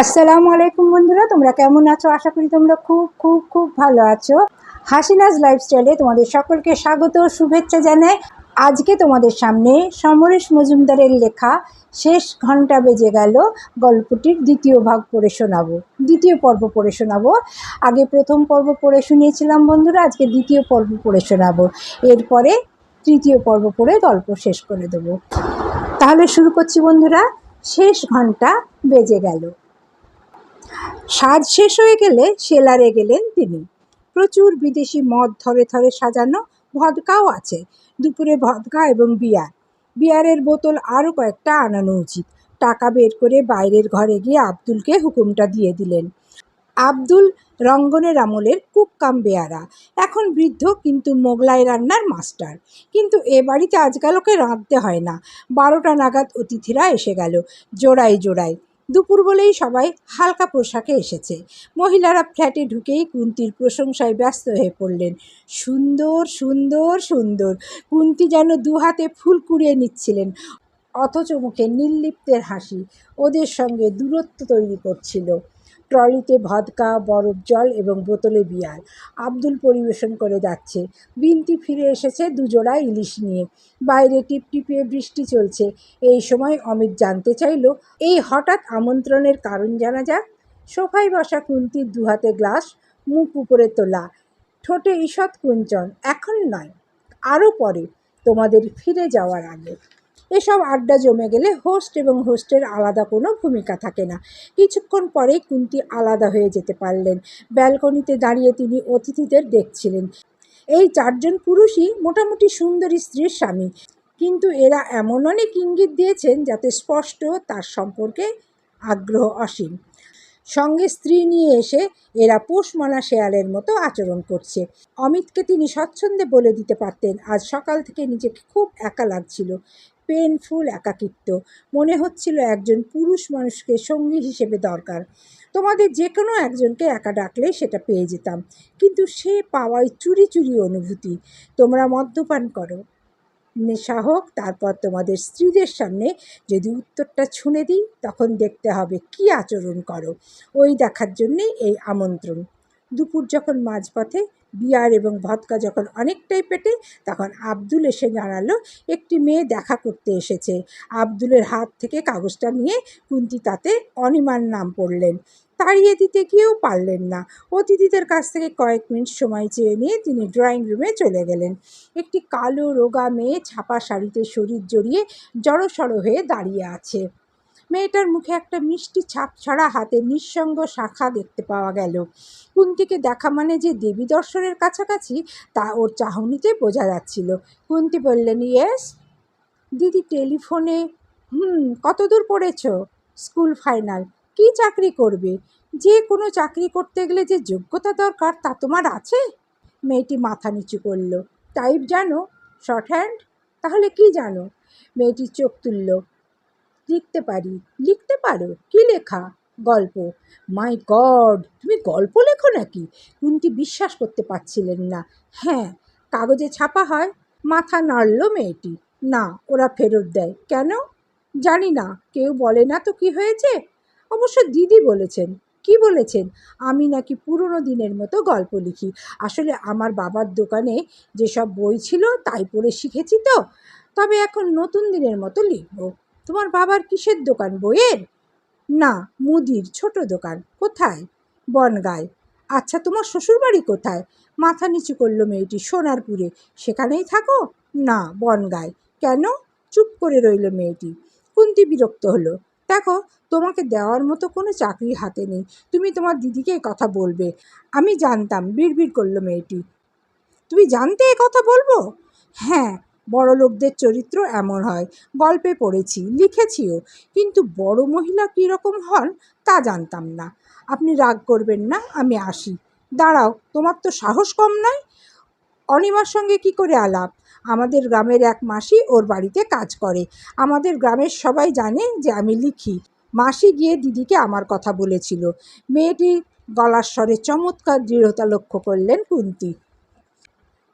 আসসালামু আলাইকুম বন্ধুরা, তোমরা কেমন আছো? আশা করি তোমরা খুব খুব খুব ভালো আছো। হাসিনাজ লাইফস্টাইলে তোমাদের সকলকে স্বাগত শুভেচ্ছা জানাই। আজকে তোমাদের সামনে সমরেশ মজুমদারের লেখা শেষ ঘণ্টা বেজে গেল। গল্পটির দ্বিতীয় ভাগ পড়ে শোনাবো। দ্বিতীয় পর্ব পড়ে শোনাবো। আগে প্রথম পর্ব পড়ে শুনিয়েছিলাম বন্ধুরা, আজকে দ্বিতীয় পর্ব পড়ে শোনাবো। এরপরে তৃতীয় পর্ব পড়ে গল্প শেষ করে দেবো। তাহলে শুরু করছি বন্ধুরা। শেষ ঘণ্টা বেজে গেল। সাজ শেষ হয়ে গেলে সেলারে গেলেন তিনি। প্রচুর বিদেশি মদ থরে থরে সাজানো ভদকাও আছে। দুপুরে ভদকা এবং বিয়ার। বিয়ারের বোতল আরও কয়েকটা আনানো উচিত। টাকা বের করে বাইরের ঘরে গিয়ে আব্দুলকে হুকুমটা দিয়ে দিলেন। আব্দুল রঙ্গনের আমলের কুক কাম বেয়ারা। এখন বৃদ্ধ কিন্তু মোগলাই রান্নার মাস্টার। কিন্তু এ বাড়িতে আজকাল ওকে রাঁধতে হয় না। বারোটা নাগাদ অতিথিরা এসে গেল। জোড়াই জোড়াই দুপুর বলেই সবাই হালকা পোশাকে এসেছে। মহিলারা ফ্ল্যাটে ঢুকেই কুন্তির প্রশংসায় ব্যস্ত হয়ে পড়লেন। সুন্দর সুন্দর সুন্দর। কুন্তি যেন দু হাতে ফুল কুড়িয়ে নিচ্ছিলেন, অথচ মুখে নির্লিপ্তের হাসি। ওদের সঙ্গে দূরত্ব তৈরি করছিল। ট্রলিতে ভদকা, বরফ জল এবং বোতলে বিয়ার আব্দুল পরিবেশন করে যাচ্ছে। বিনতি ফিরে এসেছে দুজোড়া ইলিশ নিয়ে। বাইরে টিপটিপিয়ে বৃষ্টি চলছে। এই সময় অমিত জানতে চাইল, এই হঠাৎ আমন্ত্রণের কারণ জানা যাক? সোফায় বসা কুন্তির দুহাতে গ্লাস, মুখ উপরে তোলা। ঠোঁটে ঈষৎ কুঞ্চন, এখন নয়, আরও পরে, তোমাদের ফিরে যাওয়ার আগে। এসব আড্ডা জমে গেলে হোস্ট এবং হোস্টের আলাদা কোনো ভূমিকা থাকে না। কিছুক্ষণ পরে কুন্তি আলাদা হয়ে যেতে পারলেন। ব্যালকনিতে দাঁড়িয়ে তিনি অতিথিদের দেখছিলেন। এই চারজন পুরুষই মোটামুটি সুন্দরী স্ত্রীর স্বামী। কিন্তু এরা এমন অনেক ইঙ্গিত দিয়েছেন যাতে স্পষ্ট তার সম্পর্কে আগ্রহ অসীম। সঙ্গে স্ত্রী নিয়ে এসে এরা পোষমানা শেয়ালের মতো আচরণ করছে। অমিতকে তিনি স্বচ্ছন্দে বলে দিতে পারতেন, আজ সকাল থেকে নিজেকে খুব একা লাগছিল। পেনফুল একাকিত্ব। মনে হচ্ছিল একজন পুরুষ মানুষকে সঙ্গী হিসেবে দরকার। তোমাদের যে কোনো একজনকে একা ডাকলেই সেটা পেয়ে যেতাম। কিন্তু সে পাওয়ায় চুরি চুরি অনুভূতি। তোমরা মদ্যপান করো। নেশা হোক, তারপর তোমাদের স্ত্রীদের সামনে যদি উত্তরটা ছুঁড়ে দিই, তখন দেখতে হবে কি আচরণ করো। ওই দেখার জন্যেই এই আমন্ত্রণ। দুপুর যখন মাঝপথে বিয়ার এবং ভদকা যখন অনেকটাই পেটে, তখন আব্দুল এসে জানালো একটি মেয়ে দেখা করতে এসেছে। আব্দুলের হাত থেকে কাগজটা নিয়ে কুন্তি তাতে অনিমার নাম পড়লেন। তাড়িয়ে দিতে গিয়েও পারলেন না। অতিথিদের কাছ থেকে কয়েক মিনিট সময় চেয়ে নিয়ে তিনি ড্রয়িং রুমে চলে গেলেন। একটি কালো রোগা মেয়ে ছাপা শাড়িতে শরীর জড়িয়ে জড়সড় হয়ে দাঁড়িয়ে আছে। মেয়েটার মুখে একটা মিষ্টি ছাপ ছাড়া হাতে নিঃসঙ্গ শাখা দেখতে পাওয়া গেল। কুন্তিকে দেখা মানে যে দেবী দর্শনের কাছাকাছি, তা ওর চাহনিতে বোঝা যাচ্ছিল। কুন্তি বললেন, ইয়েস? দিদি, টেলিফোনে হুম কত দূর পড়েছ? School final. কি চাকরি করবে? যে কোনো চাকরি করতে গেলে যে যোগ্যতা দরকার, তা তোমার আছে? মেয়েটি মাথা নিচু করল। টাইপ জানো? Shorthand? তাহলে কি জানো? মেয়েটি চোখ তুলল। লিখতে পারি। লিখতে পারো। কি লেখা? গল্প। মাই গড তুমি গল্প লেখো নাকি? কুন্তি বিশ্বাস করতে পারছিলেন না। হ্যাঁ কাগজে ছাপা হয়। মাথা নাড়ল মেয়েটি। না, ওরা ফেরত দেয়। কেন? জানি না। কেউ বলে না তো কি হয়েছে? অবশ্য দিদি বলেছেন। কি বলেছেন? আমি নাকি পুরনো দিনের মতো গল্প লিখি। আসলে আমার বাবার দোকানে যেসব বই ছিল, তাই পড়ে শিখেছি তো। তবে এখন নতুন দিনের মতো লিখব। তোমার বাবার কিসের দোকান বইয়ের? না, মুদির ছোট দোকান। কোথায়? বনগায়। আচ্ছা তোমার শ্বশুরবাড়ি কোথায়? মাথা নিচু করল মেয়েটি সোনারপুরে। সেখানেই থাকো? না, বনগায়। কেন? চুপ করে রইল মেয়েটি। কুন্তি বিরক্ত হলো। দেখো, তোমাকে দেওয়ার মতো কোনো চাকরি হাতে নেই। তুমি তোমার দিদিকে কথা বলবে। আমি জানতাম বিড়বিড় করল মেয়েটি। তুমি জানতে এ কথা বলব? হ্যাঁ বড় লোকদের চরিত্র এমন হয়। গল্পে পড়েছি, লিখেছিও, কিন্তু বড় মহিলা কীরকম হন তা জানতাম না। আপনি রাগ করবেন না, আমি আসি। দাঁড়াও, তোমার তো সাহস কম নয়? অনিমার সঙ্গে কি করে আলাপ? আমাদের গ্রামের এক মাসি ওর বাড়িতে কাজ করে। আমাদের গ্রামের সবাই জানে যে আমি লিখি। মাসি গিয়ে দিদিকে আমার কথা বলেছিল। মেয়েটি গলার স্বরে চমৎকার দৃঢ়তা লক্ষ্য করলেন কুন্তি।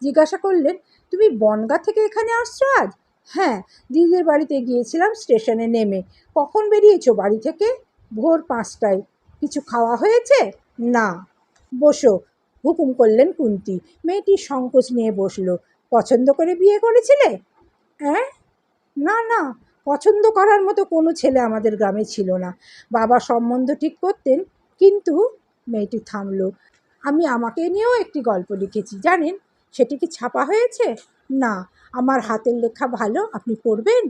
জিজ্ঞাসা করলেন, তুমি বনগা থেকে এখানে আসছো আজ? হ্যাঁ দিদিদের বাড়িতে গিয়েছিলাম স্টেশনে নেমে। কখন বেরিয়েছো বাড়ি থেকে? ভোর পাঁচটায়। কিছু খাওয়া হয়েছে? না। বসো। হুকুম করলেন কুন্তি। মেয়েটি সংকোচ নিয়ে বসল। পছন্দ করে বিয়ে করেছিলে? হ্যাঁ না না। পছন্দ করার মতো কোনো ছেলে আমাদের গ্রামে ছিল না। বাবা সম্বন্ধ ঠিক করতেন, কিন্তু মেয়েটি থামলো। আমি আমাকে নিয়েও একটি গল্প লিখেছি, জানেন? সেটি কি ছাপা হয়েছে? না। আমার হাতের লেখা ভালো, আপনি পড়বেন?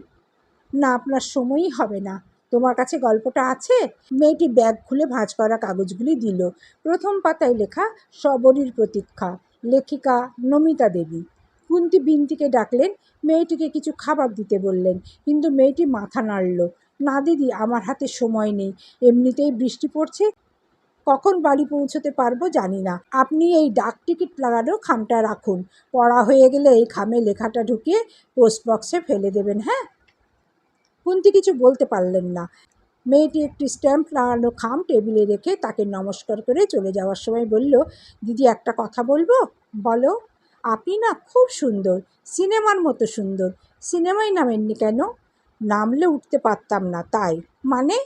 না, আপনার সময়ই হবে না। তোমার কাছে গল্পটা আছে? মেয়েটি ব্যাগ খুলে ভাঁজ করা কাগজগুলি দিল। প্রথম পাতায় লেখা, সবরীর প্রতীক্ষা লেখিকা নমিতা দেবী। কুন্তি বিনতিকে ডাকলেন, মেয়েটিকে কিছু খাবার দিতে বললেন, কিন্তু মেয়েটি মাথা নাড়ল। না দিদি, আমার হাতে সময় নেই। এমনিতেই বৃষ্টি পড়ছে কখন বাড়ি পৌঁছতে পারব জানি না। আপনি এই ডাক টিকিট লাগানো খামটা রাখুন। পড়া হয়ে গেলে এই খামে লেখাটা ঢুকিয়ে পোস্ট বক্সে ফেলে দেবেন হ্যাঁ? কুন্তি কিছু বলতে পারলেন না। মেয়েটি একটি স্ট্যাম্প লাগানো খাম টেবিলে রেখে তাকে নমস্কার করে চলে যাওয়ার সময় বলল, দিদি, একটা কথা বলব? বলো। আপনি না খুব সুন্দর, সিনেমার মতো সুন্দর। সিনেমায় নামেননি কেন? নামলে উঠতে পারতাম না, তাই। মানে?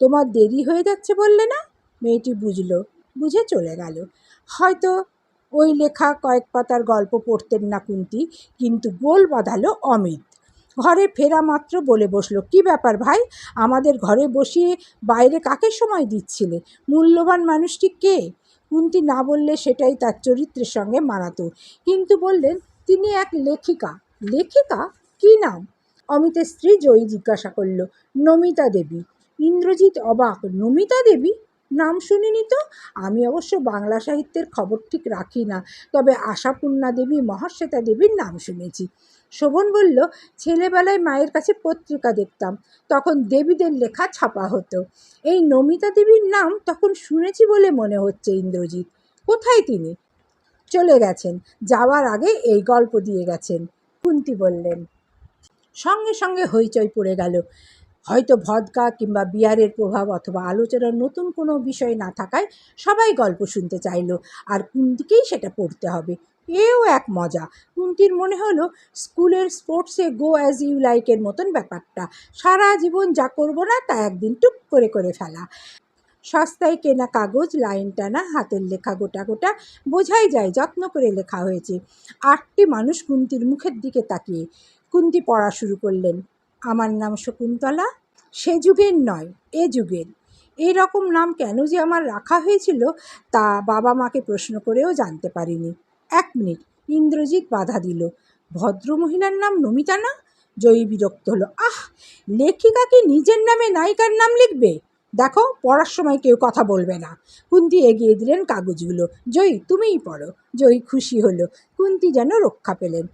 তোমার দেরি হয়ে যাচ্ছে বললে না? মেয়েটি বুঝলো, বুঝে চলে গেল। হয়তো ওই লেখা কয়েক পাতার গল্প পড়তেন না কুন্তি, কিন্তু গোল বাঁধালো অমিত। ঘরে ফেরা মাত্র বলে বসল, কি ব্যাপার ভাই? আমাদের ঘরে বসিয়ে বাইরে কাকে সময় দিচ্ছিলে? মূল্যবান মানুষটি কে? কুন্তি না বললে সেটাই তার চরিত্রের সঙ্গে মানাতো। কিন্তু বললেন, তিনি এক লেখিকা। লেখিকা? কি নাম? অমিতের স্ত্রী জয়ী জিজ্ঞাসা করল, নমিতা দেবী। ইন্দ্রজিৎ অবাক, নমিতা দেবী? নাম শুনিনি তো? আমি অবশ্য বাংলা সাহিত্যের খবর ঠিক রাখি না, তবে আশাপূর্ণা দেবী, মহাশ্বেতা দেবীর নাম শুনেছি। শোভন বলল, ছেলেবেলায় মায়ের কাছে পত্রিকা দেখতাম, তখন দেবীদের লেখা ছাপা হতো। এই নমিতা দেবীর নাম তখন শুনেছি বলে মনে হচ্ছে ইন্দ্রজিৎ। কোথায় তিনি? চলে গেছেন, যাওয়ার আগে এই গল্প দিয়ে গেছেন কুন্তি বললেন। সঙ্গে সঙ্গে হইচই পড়ে গেল। হয়তো ভদকা কিংবা বিয়ারের প্রভাব অথবা আলোচনার নতুন কোনো বিষয় না থাকায় সবাই গল্প শুনতে চাইলো। আর কুন্তিকেই সেটা পড়তে হবে। এও এক মজা। কুন্তির মনে হলো স্কুলের স্পোর্টসে গো অ্যাজ ইউ লাইকের মতন ব্যাপারটা। সারা জীবন যা করব না তা একদিন টুক করে করে ফেলা। সস্তায় কেনা কাগজ, লাইন টানা, হাতের লেখা গোটা গোটা, বোঝাই যায় যত্ন করে লেখা হয়েছে। আটটি মানুষ কুন্তির মুখের দিকে তাকিয়ে। কুন্তি পড়া শুরু করলেন। আমার নাম শকুন্তলা, সে যুগের নয়, এ যুগের। এই রকম নাম কেন যে আমার রাখা হয়েছিল তা বাবা মাকে প্রশ্ন করেও জানতে পারিনি। এক মিনিট, ইন্দ্রজিৎ বাধা দিল। ভদ্রমহিলার নাম নমিতা না? জয়ী বিরক্ত হলো। আহ, লেখিকা কি নিজের নামে নায়িকার নাম লিখবে? দেখো, পড়ার সময় কেউ কথা বলবে না। কুন্তি এগিয়ে দিলেন কাগজগুলো। জয়ী, তুমিই পড়ো। জয়ী খুশি হলো। কুন্তি যেন রক্ষা পেলেন।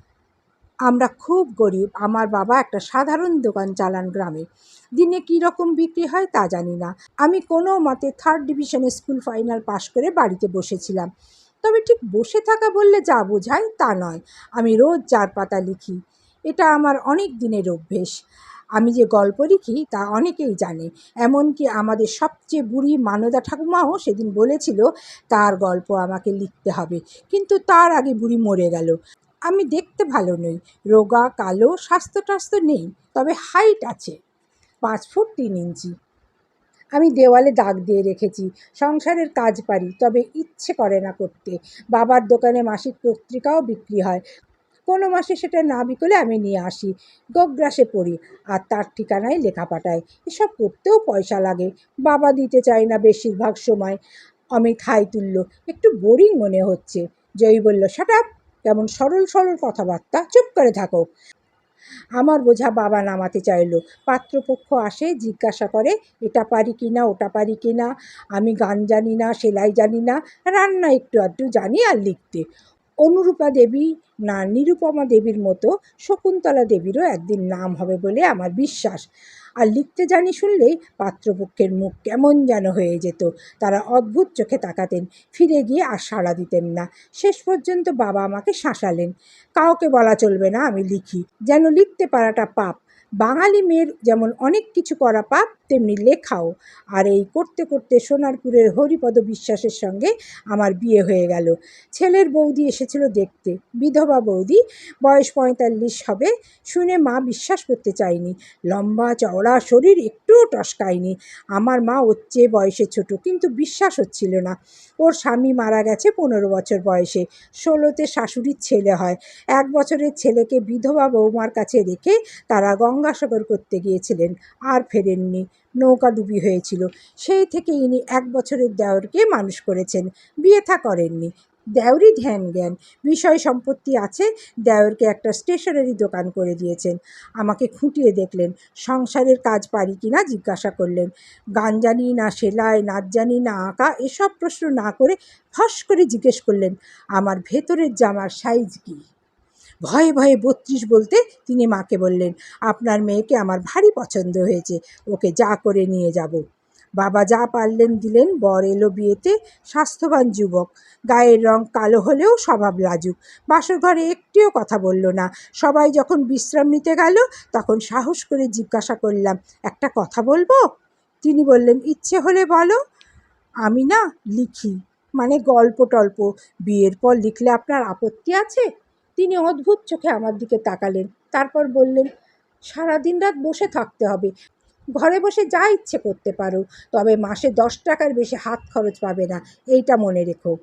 আমরা খুব গরিব, আমার বাবা একটা সাধারণ দোকান চালান গ্রামে। দিনে কী রকম বিক্রি হয় তা জানি না। আমি কোনো মতে থার্ড ডিভিশনে স্কুল ফাইনাল পাশ করে বাড়িতে বসেছিলাম। তবে ঠিক বসে থাকা বললে যা বোঝায় তা নয়। আমি রোজ চার পাতা লিখি। এটা আমার অনেক দিনের অভ্যেস। আমি যে গল্প লিখি তা অনেকেই জানে। এমনকি আমাদের সবচেয়ে বুড়ি মানদা ঠাকুমাও সেদিন বলেছিল, তার গল্প আমাকে লিখতে হবে। কিন্তু তার আগে বুড়ি মরে গেল। আমি দেখতে ভালো নই। রোগা, কালো স্বাস্থ্য টাস্থ্য নেই, তবে হাইট আছে, পাঁচ ফুট তিন ইঞ্চি। আমি দেওয়ালে দাগ দিয়ে রেখেছি, সংসারের কাজ পারি, তবে ইচ্ছে করে না করতে। বাবার দোকানে মাসিক পত্রিকাও বিক্রি হয়। কোনো মাসে সেটা না বিকলে আমি নিয়ে আসি, গোগ্রাসে পড়ি, আর তার ঠিকানায় লেখা পাঠাই। এসব করতেও পয়সা লাগে, বাবা দিতে চায় না বেশিরভাগ সময়। অমিত হাই তুলল, একটু বোরিং মনে হচ্ছে। জয়ী বলল সাট কেমন সরল সরল কথাবার্তা, চুপ করে থাকো। আমার বোঝা বাবা নামাতে চাইলো। পাত্রপক্ষ আসে, জিজ্ঞাসা করে, এটা পারি কি না, ওটা পারি কি না? আমি গান জানি না, সেলাই জানি না, রান্না একটু আধটু জানি আর লিখতে। অনুরূপা দেবী না, নিরুপমা দেবীর মতো শকুন্তলা দেবীরও একদিন নাম হবে বলে আমার বিশ্বাস। আর লিখতে জানি শুনলেই পাত্রপক্ষের মুখ কেমন যেন হয়ে যেত। তারা অদ্ভুত চোখে তাকাতেন, ফিরে গিয়ে আর সাড়া দিতেন না। শেষ পর্যন্ত বাবা আমাকে শাসালেন। কাউকে বলা চলবে না আমি লিখি। যেন লিখতে পারাটা পাপ। বাঙালি মেয়ের যেমন অনেক কিছু করা পাপ, তেমনি লেখাও। আর এই করতে করতে সোনারপুরের হরিপদ বিশ্বাসের সঙ্গে আমার বিয়ে হয়ে গেল। ছেলের বৌদি এসেছিল দেখতে। বিধবা বৌদি, বয়স পঁয়তাল্লিশ হবে, শুনে মা বিশ্বাস করতে চায়নি। লম্বা, চওড়া, শরীর একটু একটুও টসকায়নি। আমার মা ওর চেয়ে বয়সে ছোট, কিন্তু বিশ্বাস হচ্ছিল না। ওর স্বামী মারা গেছে পনেরো বছর বয়সে। ষোলোতে শাশুড়ির ছেলে হয়। এক বছরের ছেলেকে বিধবা বৌমার কাছে রেখে তারা গঙ্গাসাগর করতে গিয়েছিলেন, আর ফেরেননি। নৌকাডুবি হয়েছিল। সেই থেকে ইনি এক বছরের দেওরকে মানুষ করেছেন। বিয়ে থা করেননি। দেওরই ধ্যান জ্ঞান। বিষয় সম্পত্তি আছে, দেওরকে একটা স্টেশনারি দোকান করে দিয়েছেন। আমাকে খুঁটিয়ে দেখলেন, সংসারের কাজ পারি কি না জিজ্ঞাসা করলেন। গান জানি না, সেলাই, নাচ জানি না, আঁকা, এসব প্রশ্ন না করে ফস করে জিজ্ঞেস করলেন, আমার ভেতরের জামার সাইজ কী? ভয়ে ভয়ে বত্রিশ বলতে তিনি মাকে বললেন, আপনার মেয়েকে আমার ভারী পছন্দ হয়েছে, ওকে যা করে নিয়ে যাব। বাবা যা পারলেন দিলেন, বর এলো বিয়েতে, স্বাস্থ্যবান যুবক। গায়ের রং কালো হলেও স্বভাব লাজুক। বাসর ঘরে একটিও কথা বলল না। সবাই যখন বিশ্রাম নিতে গেল, তখন সাহস করে জিজ্ঞাসা করলাম, একটা কথা বলব? তিনি বললেন, ইচ্ছে হলে বলো। আমি না, লিখি। মানে গল্প টল্প। বিয়ের পর লিখলে আপনার আপত্তি আছে? তিনি অদ্ভুত চোখে আমার দিকে তাকালেন। তারপর বললেন, সারাদিন রাত বসে থাকতে হবে। ঘরে বসে যা ইচ্ছে করতে পারো, তবে মাসে দশ টাকার বেশি হাত খরচ পাবে না, এইটা মনে রেখো।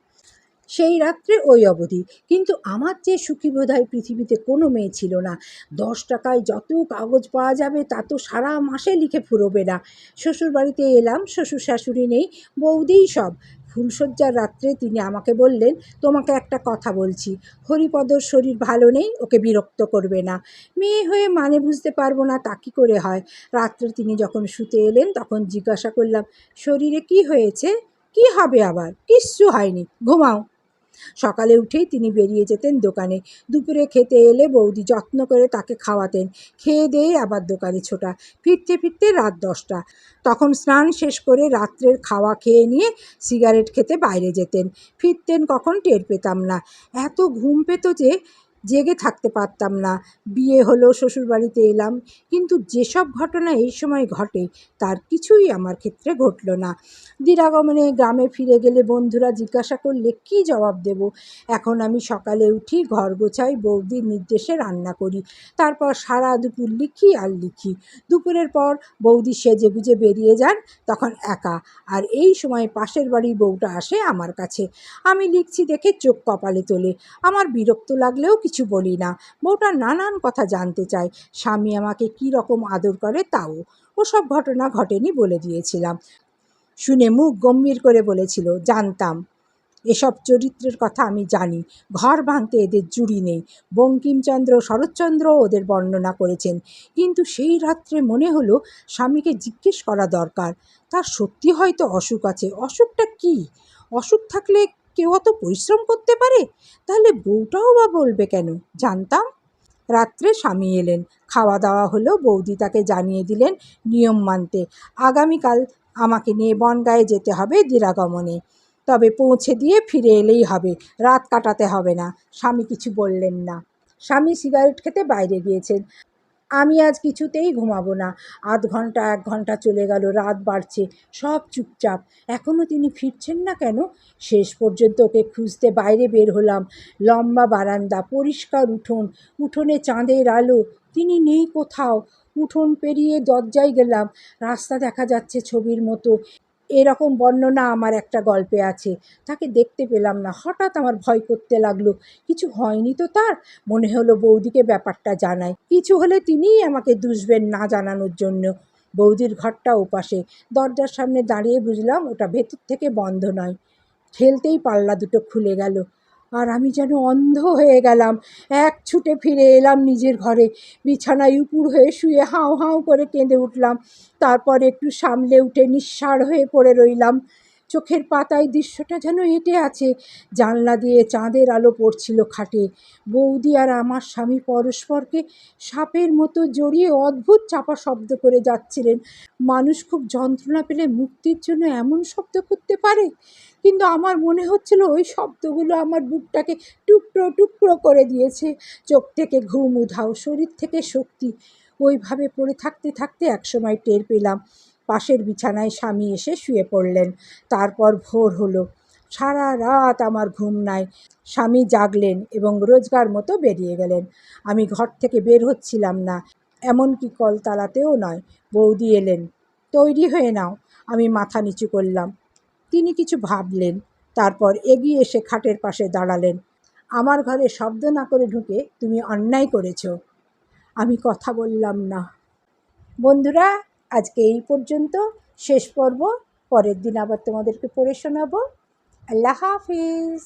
সেই রাত্রে ওই অবধি। কিন্তু আমার যে সুখী বোধহয় পৃথিবীতে কোনো মেয়ে ছিল না। দশ টাকায় যত কাগজ পাওয়া যাবে তা তো সারা মাসে লিখে ফুরোবে না। শ্বশুরবাড়িতে এলাম শ্বশুর শাশুড়ি নেই, বৌদিই সব। ফুলশয্যার রাত্রে তিনি আমাকে বললেন, তোমাকে একটা কথা বলছি। হরিপদর শরীর ভালো নেই, ওকে বিরক্ত করবে না। মেয়ে হয়ে মানে বুঝতে পারব না তা কী করে হয়? রাত্রে তিনি যখন শুতে এলেন, তখন জিজ্ঞাসা করলাম, শরীরে কি হয়েছে? কি হবে আবার? কিচ্ছু হয়নি। ঘুমাও। সকালে উঠেই তিনি বেরিয়ে যেতেন দোকানে। দুপুরে খেতে এলে বৌদি যত্ন করে তাকে খাওয়াতেন। খেয়ে দিয়ে আবার দোকানে ছোটা। ফিরতে ফিরতে রাত দশটা। তখন স্নান শেষ করে রাত্রের খাওয়া খেয়ে নিয়ে সিগারেট খেতে বাইরে যেতেন। ফিরতেন কখন টের পেতাম না। এত ঘুম পেত যে জেগে থাকতে পারতাম না। বিয়ে হলো, শ্বশুরবাড়িতে এলাম। কিন্তু যেসব ঘটনা এই সময় ঘটে, তার কিছুই আমার ক্ষেত্রে ঘটল না। দিরাগমনে গ্রামে ফিরে গেলে বন্ধুরা জিজ্ঞাসা করলে, কি জবাব দেব? এখন আমি সকালে উঠি, ঘর গোছাই, বৌদির নির্দেশে রান্না করি। তারপর সারা দুপুর লিখি আর লিখি। দুপুরের পর বৌদি সেজে গুজে বেরিয়ে যান, তখন একা। আর এই সময় পাশের বাড়ির বউটা আসে আমার কাছে। আমি লিখছি দেখে চোখ কপালে তোলে। আমার বিরক্ত লাগলেও কিছু বলি না। বউটা নানান কথা জানতে চায়। স্বামী আমাকে কী রকম আদর করে তাও। ওসব ঘটনা ঘটেনি বলে দিয়েছিলাম। শুনে মুখ গম্ভীর করে বলেছিল, জানতাম। এসব চরিত্রের কথা আমি জানি। ঘর ভাঙতে এদের জুড়ি নেই। বঙ্কিমচন্দ্র, শরৎচন্দ্র ওদের বর্ণনা করেছেন। কিন্তু সেই রাত্রে মনে হলো স্বামীকে জিজ্ঞেস করা দরকার। তার সত্যি হয়তো অসুখ আছে। অসুখটা কি? অসুখ থাকলে কেউ অত পরিশ্রম করতে পারে? তাহলে বউটাও বা বলবে কেন? জানতাম। রাত্রে স্বামী এলেন। খাওয়া দাওয়া হলো, বৌদি তাকে জানিয়ে দিলেন নিয়ম মানতে। আগামীকাল আমাকে নিয়ে বনগাঁয়ে যেতে হবে দিরাগমনে। তবে পৌঁছে দিয়ে ফিরে এলেই হবে। রাত কাটাতে হবে না। স্বামী কিছু বললেন না। স্বামী সিগারেট খেতে বাইরে গিয়েছেন। আমি আজ কিছুতেই ঘুমাবো না। আধ ঘণ্টা, এক ঘণ্টা চলে গেল, রাত বাড়ছে, সব চুপচাপ। এখনও তিনি ফিরছেন না কেন? শেষ পর্যন্ত ওকে খুঁজতে বাইরে বের হলাম। লম্বা বারান্দা, পরিষ্কার উঠোন, উঠোনে চাঁদের আলো, তিনি নেই কোথাও। উঠোন পেরিয়ে দরজায় গেলাম। রাস্তা দেখা যাচ্ছে ছবির মতো। এরকম বর্ণনা আমার একটা গল্পে আছে। তাকে দেখতে পেলাম না। হঠাৎ আমার ভয় করতে লাগল। কিছু হয়নি তো তার? মনে হলো বৌদিকে ব্যাপারটা জানাই। কিছু হলে তিনিই আমাকে দুষবেন না জানানোর জন্য। বৌদির ঘরটা ওপাশে। দরজার সামনে দাঁড়িয়ে বুঝলাম ওটা ভেতর থেকে বন্ধ নয়। ঠেলতেই পাল্লা দুটো খুলে গেল। আর আমি যেন অন্ধ হয়ে গেলাম। এক ছুটে ফিরে এলাম নিজের ঘরে। বিছানায় উপুর হয়ে শুয়ে হাউ হাউ করে কেঁদে উঠলাম। তারপর একটু সামলে উঠে নিঃসার হয়ে পড়ে রইলাম। চোখের পাতায় দৃশ্যটা যেন এঁটে আছে। জানলা দিয়ে চাঁদের আলো পড়ছিল খাটে। বৌদি আর আমার স্বামী পরস্পরকে সাপের মতো জড়িয়ে অদ্ভুত চাপা শব্দ করে যাচ্ছিলেন। মানুষ খুব যন্ত্রণা পেলে মুক্তির জন্য এমন শব্দ করতে পারে? কিন্তু আমার মনে হচ্ছিল ওই শব্দগুলো আমার বুকটাকে টুকরো টুকরো করে দিয়েছে। চোখ থেকে ঘুম উধাও, শরীর থেকে শক্তি। ওইভাবে পড়ে থাকতে থাকতে একসময় টের পেলাম। পাশের বিছানায় স্বামী এসে শুয়ে পড়লেন। তারপর ভোর হলো। সারা রাত আমার ঘুম নাই। স্বামী জাগলেন এবং রোজগার মতো বেরিয়ে গেলেন। আমি ঘর থেকে বের হচ্ছিলাম না। এমনকি কলতালাতেও নয়। বৌদি এলেন। তৈরি হয়ে নাও। আমি মাথা নিচু করলাম। তিনি কিছু ভাবলেন। তারপর এগিয়ে এসে খাটের পাশে দাঁড়ালেন। আমার ঘরে শব্দ না করে ঢুকে তুমি অন্যায় করেছ। আমি কথা বললাম না। বন্ধুরা আজকে এই পর্যন্ত। শেষ পর্ব পরের দিন আবার তোমাদেরকে পড়ে শোনাবো। আল্লাহ হাফিজ।